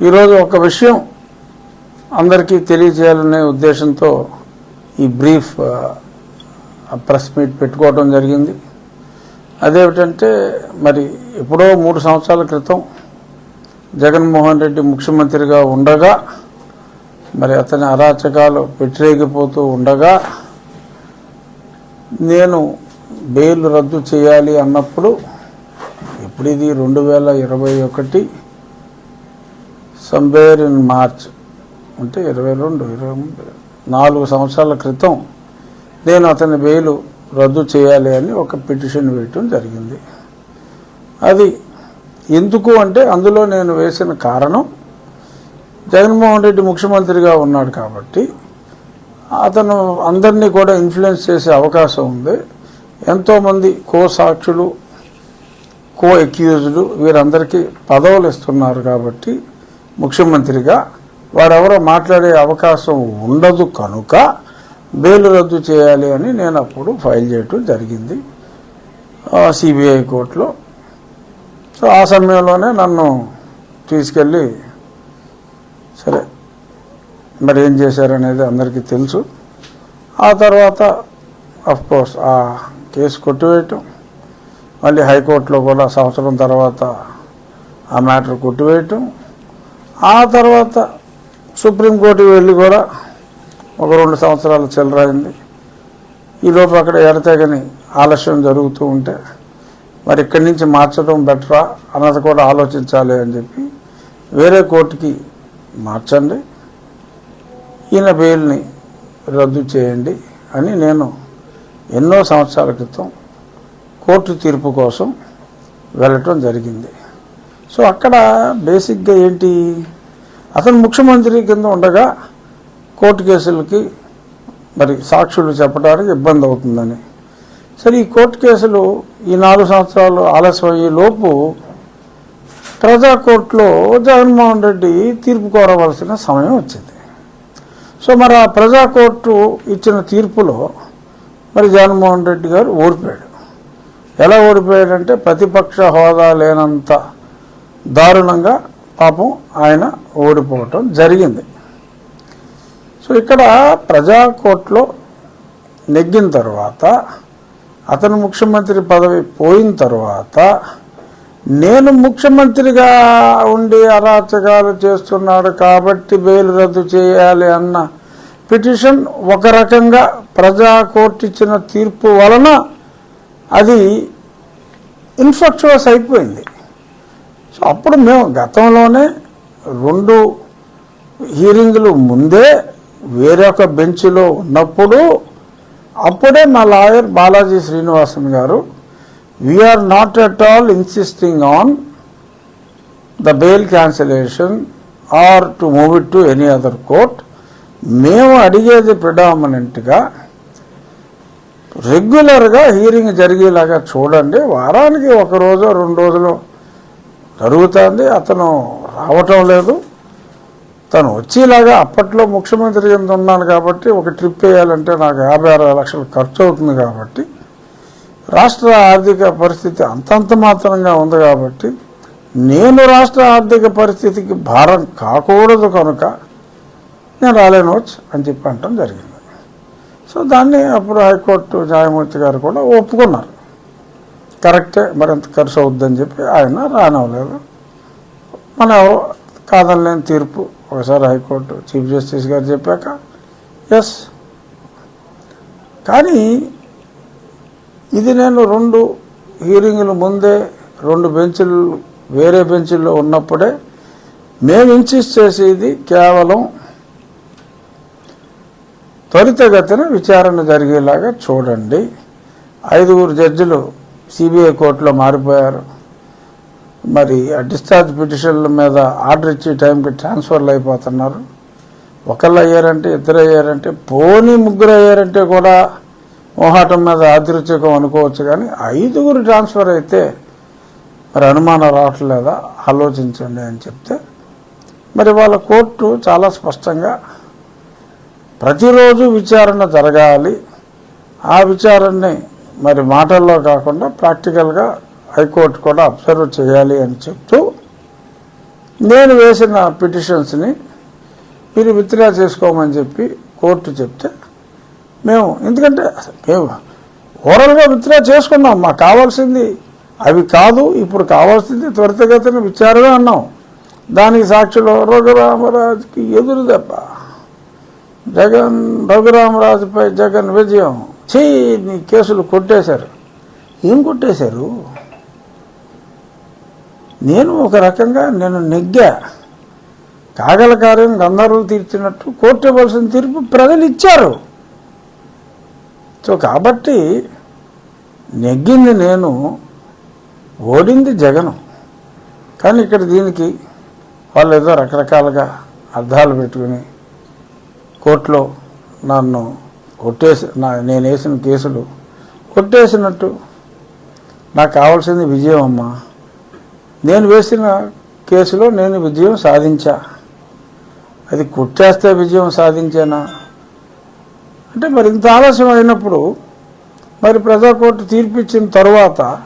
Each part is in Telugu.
ఈరోజు ఒక విషయం అందరికీ తెలియజేయాలనే ఉద్దేశంతో ఈ బ్రీఫ్ ప్రెస్ మీట్ పెట్టుకోవడం జరిగింది. అదేమిటంటే మరి ఎప్పుడో మూడు సంవత్సరాల క్రితం జగన్మోహన్ రెడ్డి ముఖ్యమంత్రిగా ఉండగా మరి అతని అరాచకాలు పెట్టిరేగిపోతూ ఉండగా నేను బెయిల్ రద్దు చేయాలి అన్నప్పుడు ఇప్పుడు ఇది రెండు వేల ఇరవై ఒకటి సంబేర్ ఇన్ మార్చ్ అంటే ఇరవై రెండు ఇరవై నాలుగు సంవత్సరాల క్రితం నేను అతని బెయిల్ రద్దు చేయాలి అని ఒక పిటిషన్ వేయటం జరిగింది. అది ఎందుకు అంటే అందులో నేను వేసిన కారణం జగన్మోహన్ రెడ్డి ముఖ్యమంత్రిగా ఉన్నాడు కాబట్టి అతను అందరినీ కూడా ఇన్ఫ్లుయెన్స్ చేసే అవకాశం ఉంది. ఎంతోమంది కో సాక్షులు కో అక్యూజ్డ్ వీరందరికీ పదవులు ఇస్తున్నారు కాబట్టి ముఖ్యమంత్రిగా వారెవరో మాట్లాడే అవకాశం ఉండదు కనుక బెయిల్ రద్దు చేయాలి అని నేను అప్పుడు ఫైల్ చేయటం జరిగింది. సిబిఐ కోర్టులో. సో ఆ సమయంలోనే నన్ను తీసుకెళ్ళి సరే మరి ఏం చేశారనేది అందరికీ తెలుసు. ఆ తర్వాత కోర్స్ ఆ కేసు కొట్టివేయటం. మళ్ళీ హైకోర్టులో కూడా సంవత్సరం తర్వాత ఆ మ్యాటర్ కొట్టివేయటం. ఆ తర్వాత సుప్రీంకోర్టుకి వెళ్ళి కూడా ఒక రెండు సంవత్సరాలు చెలరాయింది ఈలోపు అక్కడ ఎడతెగని ఆలస్యం జరుగుతూ ఉంటే మరి ఇక్కడి నుంచి మార్చడం బెటరా అన్నది కూడా ఆలోచించాలి అని చెప్పి వేరే కోర్టుకి మార్చండి. ఈయన బెయిల్ని రద్దు చేయండి అని నేను ఎన్నో సంవత్సరాల క్రితం కోర్టు తీర్పు కోసం వెళ్ళటం జరిగింది. సో అక్కడ బేసిక్గా ఏంటి? అతను ముఖ్యమంత్రి కింద ఉండగా కోర్టు కేసులకి మరి సాక్షులు చెప్పడానికి ఇబ్బంది అవుతుందని. సరే ఈ కోర్టు కేసులు ఈ నాలుగు సంవత్సరాలు ఆలస్యం అయ్యే లోపు ప్రజా కోర్టులో జగన్మోహన్ రెడ్డి తీర్పు కోరవలసిన సమయం వచ్చింది. సో మరి ఆ ప్రజా కోర్టు ఇచ్చిన తీర్పులో మరి జగన్మోహన్ రెడ్డి గారు ఓడిపోయాడు. ఎలా ఓడిపోయాడంటే ప్రతిపక్ష హోదా లేనంత దారుణంగా పాపం ఆయన ఓడిపోవటం జరిగింది. సో ఇక్కడ ప్రజా నెగ్గిన తర్వాత అతను ముఖ్యమంత్రి పదవి పోయిన తర్వాత నేను ముఖ్యమంత్రిగా ఉండి అరాచకాలు చేస్తున్నాడు కాబట్టి బెయిల్ రద్దు చేయాలి అన్న పిటిషన్ ఒక రకంగా ప్రజా కోర్టు ఇచ్చిన తీర్పు వలన అది ఇన్ఫెక్చువస్ అయిపోయింది. సో అప్పుడు మేము గతంలోనే రెండు హీరింగ్లు ముందే వేరొక బెంచ్లో ఉన్నప్పుడు అప్పుడే మా లాయర్ బాలాజీ శ్రీనివాసన్ గారు we are not at all insisting on the bail cancellation or to move it to any other court మేము అడిగేది ప్రిడామినెంట్గా రెగ్యులర్గా హీరింగ్ జరిగేలాగా చూడండి వారానికి ఒక రోజు రెండు రోజులు జరుగుతుంది అతను రావటం లేదు. తను వచ్చేలాగా అప్పట్లో ముఖ్యమంత్రి కింద ఉన్నాను కాబట్టి ఒక ట్రిప్ వేయాలంటే నాకు యాభై అరవై లక్షలు ఖర్చు అవుతుంది కాబట్టి రాష్ట్ర ఆర్థిక పరిస్థితి అంతంత మాత్రంగా ఉంది కాబట్టి నేను రాష్ట్ర ఆర్థిక పరిస్థితికి భారం కాకూడదు కనుక నేను రాలేనవచ్చు అని చెప్పి అంటం జరిగింది. సో దాన్ని అప్పుడు హైకోర్టు న్యాయమూర్తి గారు కూడా ఒప్పుకున్నారు. కరెక్టే మరింత ఖర్చు అవుద్దని చెప్పి ఆయన రానవ్వలేదు. మన కాదనలేని తీర్పు ఒకసారి హైకోర్టు చీఫ్ జస్టిస్ గారు చెప్పాక ఎస్ కానీ ఇది నేను రెండు హీరింగ్ల ముందే రెండు బెంచులు వేరే బెంచుల్లో ఉన్నప్పుడే మేము ఇన్సిస్ట్ చేసేది కేవలం త్వరితగతిన విచారణ జరిగేలాగా చూడండి. ఐదుగురు జడ్జిలు సిబిఐ కోర్టులో మారిపోయారు. మరి ఆ డిశ్చార్జ్ పిటిషన్ల మీద ఆర్డర్ ఇచ్చే టైంకి ట్రాన్స్ఫర్లు అయిపోతున్నారు. ఒకళ్ళు అయ్యారంటే ఇద్దరు అయ్యారంటే పోనీ ముగ్గురు అయ్యారంటే కూడా మోహాటం మీద ఆదృత్యకం అనుకోవచ్చు కానీ ఐదుగురు ట్రాన్స్ఫర్ అయితే మరి అనుమానం రావట్లేదా? ఆలోచించండి అని చెప్తే మరి వాళ్ళ కోర్టు చాలా స్పష్టంగా ప్రతిరోజు విచారణ జరగాలి. ఆ విచారణని మరి మాటల్లో కాకుండా ప్రాక్టికల్గా హైకోర్టు కూడా అబ్జర్వ్ చేయాలి అని చెప్తూ నేను వేసిన పిటిషన్స్ని మీరు విత్డ్రా చేసుకోమని చెప్పి కోర్టు చెప్తే మేము ఎందుకంటే మేము ఓరల్గా విత్డ్రా చేసుకున్నాం మాకు కావాల్సింది అవి కాదు ఇప్పుడు కావాల్సింది త్వరితగతిన విచారమే అన్నాం. దానికి సాక్షులు రఘురామరాజుకి ఎదురు దెబ్బ. జగన్ రఘురామరాజుపై జగన్ విజయం. చేయి కేసులు కొట్టేశారు. ఏం కొట్టేశారు? నేను ఒక రకంగా నేను నెగ్గా కాగల కార్యం గంధర్వులు తీర్చినట్టు కోర్టు ఇవ్వాల్సిన తీర్పు ప్రజలు ఇచ్చారు. సో కాబట్టి నెగ్గింది నేను ఓడింది జగను. కానీ ఇక్కడ దీనికి వాళ్ళు ఏదో రకరకాలుగా అర్థాలు పెట్టుకుని కోర్టులో నన్ను కొట్టేసి నా నేను వేసిన కేసులు కొట్టేసినట్టు. నాకు కావాల్సింది విజయం అమ్మా. నేను వేసిన కేసులో నేను విజయం సాధించా. అది కొట్టేస్తే విజయం సాధించానా? అంటే మరి ఇంత ఆలస్యం అయినప్పుడు మరి ప్రజా కోర్టు తీర్పు ఇచ్చిన తర్వాత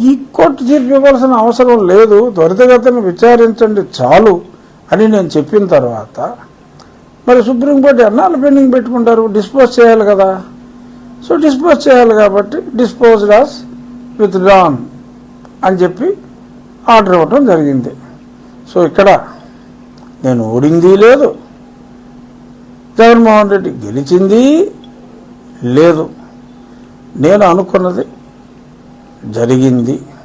ఈ కోర్టు తీర్పు ఇవ్వాల్సిన అవసరం లేదు. త్వరితగతిని విచారించండి చాలు అని నేను చెప్పిన తర్వాత మరి సుప్రీంకోర్టు ఎన్నాళ్ళు పెండింగ్ పెట్టుకుంటారు? డిస్పోజ్ చేయాలి కదా. సో డిస్పోజ్ చేయాలి కాబట్టి డిస్పోజ్డ్ ఆస్ విత్ డాన్ అని చెప్పి ఆర్డర్ ఇవ్వటం జరిగింది. సో ఇక్కడ నేను ఓడింది లేదు. జగన్మోహన్ రెడ్డి గెలిచింది లేదు. నేను అనుకున్నది జరిగింది.